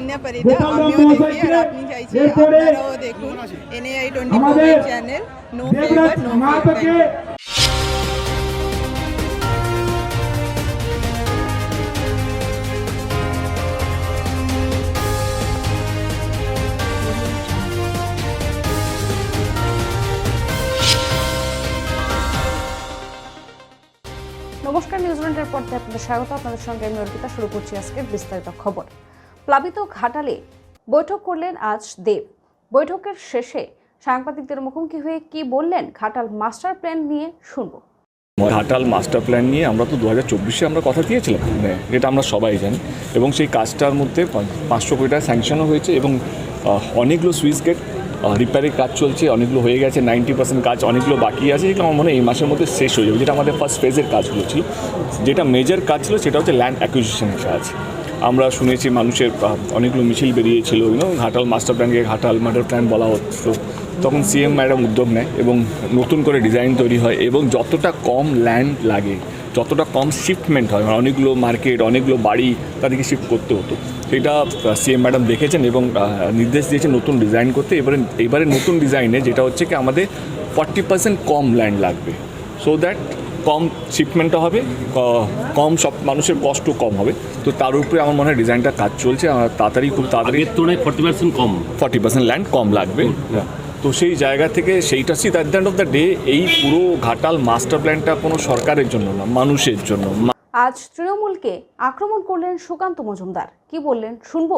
অনন্যা পরিদা আমিও দেখি আর আপনি চাইছি আপনারাও দেখুন। এনএআই টোয়েন্টি ফোর চ্যানেল নো নো নমস্কার নিউজিল্যান্ডের পর্দায় আপনাদের স্বাগত। আপনাদের সঙ্গে আমি অর্পিতা শুরু করছি আজকের বিস্তারিত খবর। প্লাবিত ঘাটালে বৈঠক করলেন আজ দেব। বৈঠকের শেষে সাংবাদিকদের মুখোমুখি হয়ে কি বললেন ঘাটাল মাস্টার প্ল্যান নিয়ে শুনব। ঘাটাল মাস্টার প্ল্যান নিয়ে আমরা তো দু হাজার চব্বিশে আমরা কথা দিয়েছিলাম। মানে যেটা আমরা সবাই জানি। এবং সেই কাজটার মধ্যে পাঁচশো কোটি টাকা স্যাংশনও হয়েছে এবং অনেকগুলো সুইচ গেট রিপেয়ারের কাজ চলছে, অনেকগুলো হয়ে গেছে নাইনটি পার্সেন্ট কাজ অনেকগুলো বাকি আছে। যেগুলো আমার মনে হয় এই মাসের মধ্যে শেষ হয়ে যাবে, যেটা আমাদের ফার্স্ট ফেজের কাজগুলো ছিল। যেটা মেজর কাজ ছিল, সেটা হচ্ছে ল্যান্ড অ্যাকুইজিশনের কাজ। আমরা শুনেছি মানুষের অনেকগুলো মিছিল বেরিয়েছিল ইউনো ঘাটাল মাস্টার প্ল্যানকে ঘাটাল মাস্টার প্ল্যান বলা হতো। তখন সিএম ম্যাডাম উদ্যোগ নেয় এবং নতুন করে ডিজাইন তৈরি হয় এবং যতটা কম ল্যান্ড লাগে, যতটা কম শিফটমেন্ট হয় মানে অনেকগুলো মার্কেট অনেকগুলো বাড়ি তাদেরকে শিফট করতে হতো। সেটা সিএম ম্যাডাম দেখেছেন এবং নির্দেশ দিয়েছেন নতুন ডিজাইন করতে। এবারে এবারে নতুন ডিজাইনে যেটা হচ্ছে কি আমাদের ফর্টি পার্সেন্ট কম ল্যান্ড লাগবে। সো দ্যাট কম শিপমেন্টটা হবে কম সব মানুষের কষ্ট কম হবে। তো তার উপরে আমার মনে হয় ডিজাইনটা কাজ চলছে আর তাড়াতাড়ি খুব তাড়াতাড়ি তুলনায় ফর্টি পার্সেন্ট কম। ফর্টি পার্সেন্ট ল্যান্ড কম লাগবে। তো সেই জায়গা থেকে সেইটা see that the end of the day এই পুরো ঘাটাল মাস্টার প্ল্যানটা কোনো সরকারের জন্য না মানুষের জন্য। আজ তৃণমূলকে আক্রমণ করলেন সুকান্ত মজুমদার। কি বললেন? শুনব?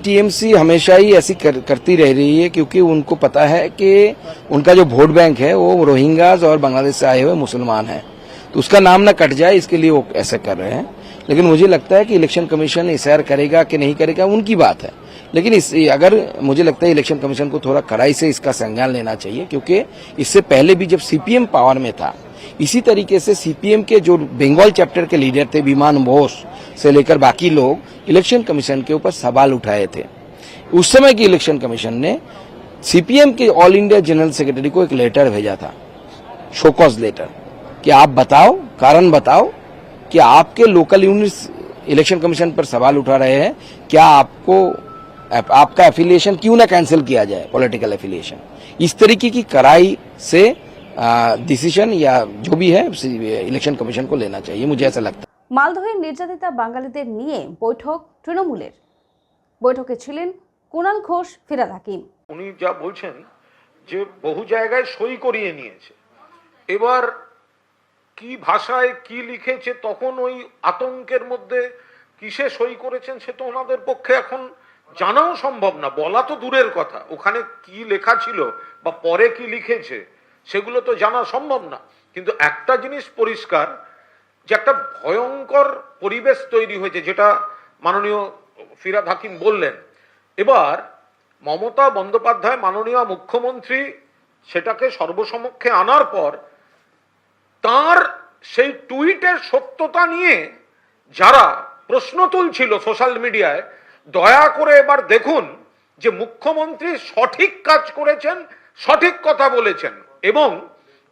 टीएमसी हमेशा ही ऐसी कर, करती रह रही है क्योंकि उनको पता है कि उनका जो वोट बैंक है वो रोहिंग्याज और बांग्लादेश से आए हुए मुसलमान हैं। तो उसका नाम ना कट जाए इसके लिए वो ऐसा कर रहे हैं। लेकिन मुझे लगता है कि इलेक्शन कमीशन इशार करेगा कि नहीं करेगा उनकी बात है। लेकिन इस अगर मुझे लगता है इलेक्शन कमीशन को थोड़ा कड़ाई से इसका संज्ञान लेना चाहिए क्योंकि इससे पहले भी जब सीपीएम पावर में था इसी तरीके से सीपीएम के जो बंगाल चैप्टर के लीडर थे विमान बोस से लेकर बाकी लोग इलेक्शन कमीशन के ऊपर सवाल उठाए थे। उस समय की इलेक्शन कमीशन ने सीपीएम के ऑल इंडिया जनरल सेक्रेटरी को एक लेटर भेजा था शोकॉज लेटर कि आप बताओ, कारण बताओ कि आपके लोकल यूनिट्स इलेक्शन कमीशन पर सवाल उठा रहे हैं, क्या आपको, आपका एफिलिएशन क्यों ना कैंसिल किया जाए पॉलिटिकल एफिलिएशन इस तरीके की कड़ाई से डिसीजन या जो भी है इलेक्शन कमीशन को लेना चाहिए मुझे ऐसा लगता है মালদহের নির্যাতিতা বাঙালিদের নিয়ে বৈঠক তৃণমূলের বৈঠকে ছিলেন কুণাল ঘোষ ফিরাদ হাকিম উনি যা বলছেন যে বহু জায়গায় সই করিয়ে নিয়েছে এবার কি ভাষায় কি লিখেছে তখন ওই আতঙ্কের মধ্যে কিসে সই করেছেন সে তো ওনাদের পক্ষে এখন জানাও সম্ভব না বলা তো দূরের কথা ওখানে কি লেখা ছিল বা পরে কি লিখেছে সেগুলো তো জানা সম্ভব না। কিন্তু একটা জিনিস পরিষ্কার, যে একটা ভয়ঙ্কর পরিবেশ তৈরি হয়েছে, যেটা মাননীয় ফিরাদ হাকিম বললেন। এবার মমতা বন্দ্যোপাধ্যায়, মাননীয় মুখ্যমন্ত্রী সেটাকে সর্বসমক্ষে আনার পর তার সেই টুইটের সত্যতা নিয়ে যারা প্রশ্ন তুলছিল সোশ্যাল মিডিয়ায়, দয়া করে এবার দেখুন যে মুখ্যমন্ত্রী সঠিক কাজ করেছেন, সঠিক কথা বলেছেন। এবং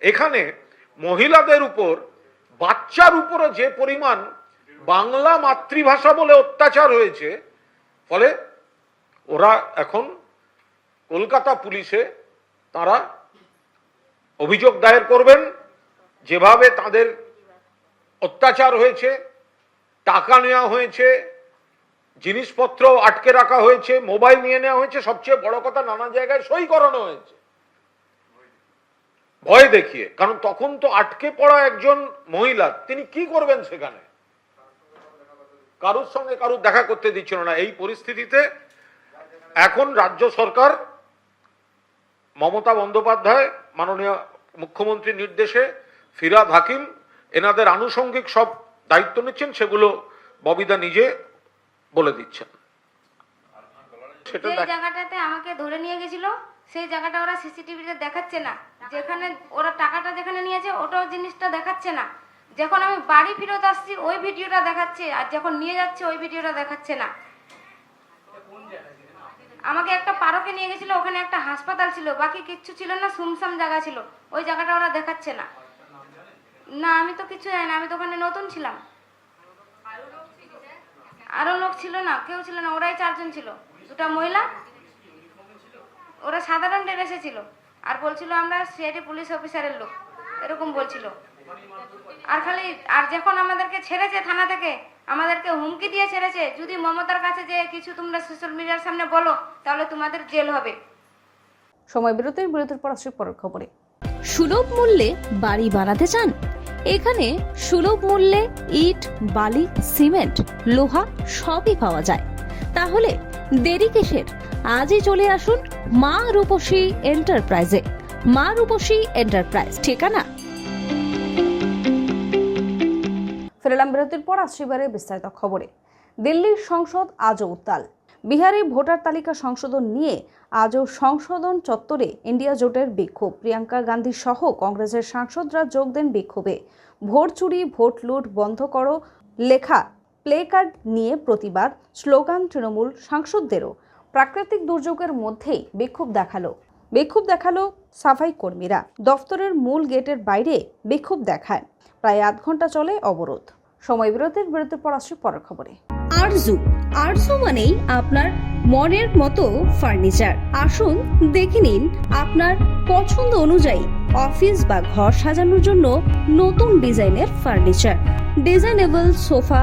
এখানে মহিলাদের উপর, বাচ্চার উপরও যে পরিমাণ বাংলা মাতৃভাষা বলে অত্যাচার হয়েছে, ফলে ওরা এখন কলকাতা পুলিশে তারা অভিযোগ দায়ের করবেন, যেভাবে তাদের অত্যাচার হয়েছে, টাকা নেওয়া হয়েছে জিনিসপত্র আটকে রাখা হয়েছে, মোবাইল নিয়ে নেওয়া হয়েছে, সবচেয়ে বড় কথা নানা জায়গায় সই করানো হয়েছে। ভয় দেখিয়ে, কারণ তখন তো আটকে পড়া একজন মহিলা, তিনি কি করবেন সেখানে? কারুর সঙ্গে কারুর দেখা করতে দিচ্ছিল না। এই পরিস্থিতিতে এখন রাজ্য সরকার, মমতা বন্দ্যোপাধ্যায়, মাননীয় মুখ্যমন্ত্রীর নির্দেশে ফিরাদ হাকিম, এনাদের আনুষঙ্গিক সব দায়িত্ব নিচ্ছেন, সেগুলো ববিদা নিজে বলে দিচ্ছেন। সেটা জায়গাটাতে আমাকে ধরে নিয়ে গেছিল সেই জায়গাটা ওরা সিসিটিভিতে দেখাচ্ছে না। যেখানে ওরা টাকাটা যেখানে নিয়েছে, ওটাও জিনিসটা দেখাচ্ছে না। যখন আমি বাড়ি ফেরত আসছি, ওই ভিডিওটা দেখাচ্ছে, আর যখন নিয়ে যাচ্ছে, ওই ভিডিওটা দেখাচ্ছে না। আমাকে একটা পারকে নিয়ে গেছিল, ওখানে একটা হাসপাতাল ছিল, বাকি কিচ্ছু ছিল না, সুমসাম জায়গা ছিল। ওই জায়গাটা ওরা দেখাচ্ছে না। না, আমি তো কিছু জানি না, আমি তো ওখানে নতুন ছিলাম। আরও লোক ছিল না, কেউ ছিল না, ওরাই চারজন ছিল। দুটা মহিলা ওরা সাধারণ ড্রেসে ছিল আর বলছিল আমরা সিআইডি পুলিশ অফিসারের লোক। এরকম বলছিল। আর খালি আর যখন আমাদেরকে ছেড়েছে থানা থেকে আমাদেরকে হুমকি দিয়ে ছেড়েছে যদি মমতার কাছে যে কিছু তোমরা সোশ্যাল মিডিয়ার সামনে বলো তাহলে তোমাদের জেল হবে। সময় বিরতির বিরতির পর আসছি পরের খবরে। সুলভ মূল্যে বাড়ি বানাতে চান? এখানে সুলভ মূল্যে ইট বালি সিমেন্ট লোহা সবই পাওয়া যায়। তাহলে দেরি কিসের? আজই চলে আসুন মা রূপসী এন্টারপ্রাইজে। মা রূপসী এন্টারপ্রাইজ, ঠিকানা? ফেরালাম বিরতির পর আসছি এবারে বিস্তারিত খবরে। দিল্লির সংসদ আজও উত্তাল। বিহারে ভোটার তালিকা সংশোধন নিয়ে আজও সংশোধন চত্বরে ইন্ডিয়া জোটের বিক্ষোভ। প্রিয়াঙ্কা গান্ধী সহ কংগ্রেসের সাংসদরা যোগ দেন বিক্ষোভে। ভোট চুরি, ভোট লুট বন্ধ করো, লেখা প্লে কার্ড নিয়ে প্রতিবাদ, স্লোগান তৃণমূল সাংসদদেরও। প্রাকৃতিক দুর্যোগের মধ্যেই বিক্ষোভ দেখাল। বিক্ষোভ দেখাল সাফাই কর্মীরা। দফতরের মূল গেটের বাইরে বিক্ষোভ দেখায়। প্রায় আধ ঘণ্টা চলে অবরোধ। সময় বিরতির বিরতির পর আসছে পরের খবরে। আরজু। আরজু মানেই আপনার মনের মতো ফার্নিচার। আসুন, দেখে নিন আপনার পছন্দ অনুযায়ী অফিস বা ঘর সাজানোর জন্য নতুন ডিজাইনের furniture. Designable sofa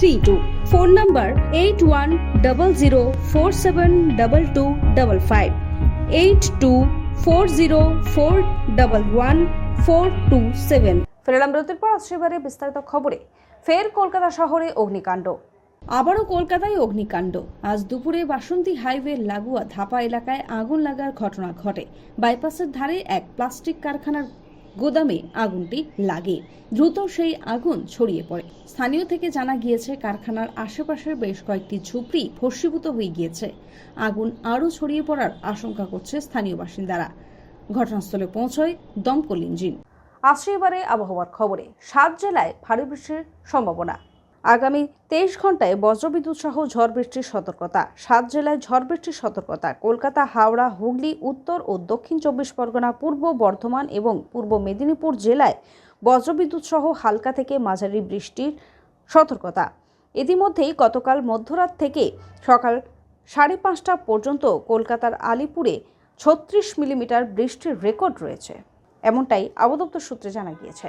three two phone number eight one double zero four seven double two double five eight two four zero four double one four two seven ফেরালাম বিরতির পর আসছে বিস্তারিত খবরে। ফের কলকাতা শহরে অগ্নিকাণ্ড। আবারও কলকাতায় অগ্নিকাণ্ড। আজ দুপুরে বাসন্তী হাইওয়ে লাগোয়া ধাপা এলাকায় আগুন লাগার ঘটনা ঘটে। বাইপাসের ধারে এক প্লাস্টিক কারখানার গোদামে আগুনটি লাগে। দ্রুত সেই আগুন ছড়িয়ে পড়ে। স্থানীয় থেকে জানা গিয়েছে, কারখানার আশেপাশের বেশ কয়েকটি ঝুপড়ি ভস্মীভূত হয়ে গিয়েছে। আগুন আরও ছড়িয়ে পড়ার আশঙ্কা করছে স্থানীয় বাসিন্দারা। ঘটনাস্থলে পৌঁছয় দমকল ইঞ্জিন। আসছে এবারে আবহাওয়ার খবরে। সাত জেলায় ভারী বৃষ্টির সম্ভাবনা। আগামী তেইশ ঘন্টায় বজ্রবিদ্যুৎ সহ ঝড় বৃষ্টির সতর্কতা। সাত জেলায় ঝড় বৃষ্টির সতর্কতা। কলকাতা, হাওড়া, হুগলি, উত্তর ও দক্ষিণ চব্বিশ পরগনা, পূর্ব বর্ধমান এবং পূর্ব মেদিনীপুর জেলায় বজ্রবিদ্যুৎ সহ হালকা থেকে মাঝারি বৃষ্টির সতর্কতা। ইতিমধ্যেই গতকাল মধ্যরাত থেকে সকাল সাড়ে পাঁচটা পর্যন্ত কলকাতার আলিপুরে ছত্রিশ মিলিমিটার বৃষ্টির রেকর্ড রয়েছে। এমনটাই আবদপ্তর সূত্রে জানা গিয়েছে।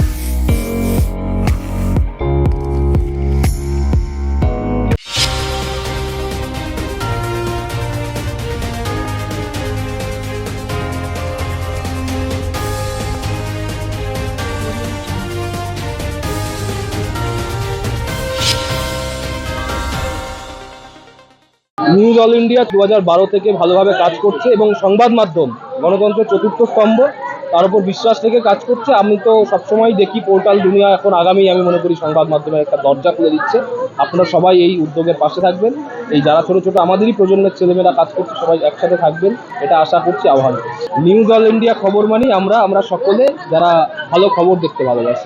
নিউজ অল ইন্ডিয়া দু থেকে ভালোভাবে কাজ করছে এবং সংবাদ মাধ্যম, গণতন্ত্রের চতুর্থ স্তম্ভ, তার উপর বিশ্বাস রেখে কাজ করছে। আমি তো সবসময় দেখি পোর্টাল দুনিয়া এখন আগামী, আমি মনে করি সংবাদ মাধ্যমের একটা দরজা খুলে দিচ্ছে। আপনারা সবাই এই উদ্যোগের পাশে থাকবেন। এই যারা ছোট ছোট আমাদেরই প্রজন্মের ছেলেমেয়েরা কাজ করছে, সবাই একসাথে থাকবেন। এটা আশা করছি, আহ্বান নিউজ অল ইন্ডিয়া খবর মানি আমরা আমরা সকলে যারা ভালো খবর দেখতে ভালোবাসি।